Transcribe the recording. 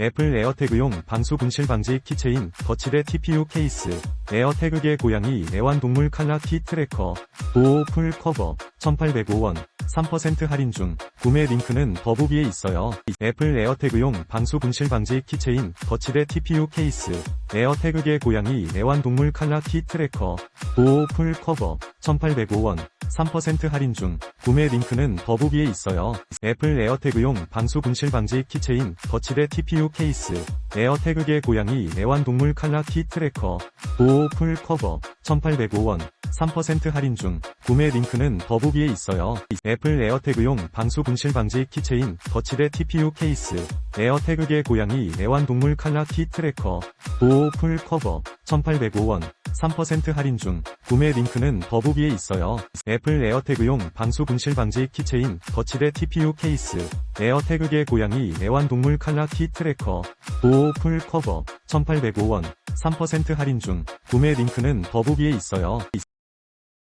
애플 에어태그용 방수 분실 방지 키체인, 거치대 TPU 케이스, 에어태그계 고양이 애완동물 칼라 키 트래커, 보호 풀 커버, 1805원, 3% 할인 중, 구매 링크는 더보기에 있어요. 애플 에어태그용 방수 분실 방지 키체인, 거치대 TPU 케이스, 에어태그계 고양이 애완동물 칼라 키 트래커, 보호 풀 커버, 1805원, 3% 할인 중, 구매 링크는 더보기에 있어요. 애플 에어태그용 방수 분실 방지 키체인, 거치대 TPU 케이스, 에어태그계 고양이 애완동물 칼라 키 트래커, 보호 풀 커버, 1805원, 3% 할인 중, 구매 링크는 더보기에 있어요. 애플 에어태그용 방수 분실 방지 키체인, 거치대 TPU 케이스, 에어태그계 고양이 애완동물 칼라 키 트래커, 보호 풀 커버, 1805원, 3% 할인 중, 구매 링크는 더보기에 있어요. 애플 에어태그용 방수 분실 방지 키체인, 거치대 TPU 케이스, 에어태그계 고양이 애완동물 칼라 키 트래커, 보호 풀 커버, 1805원, 3% 할인 중, 구매 링크는 더보기에 있어요.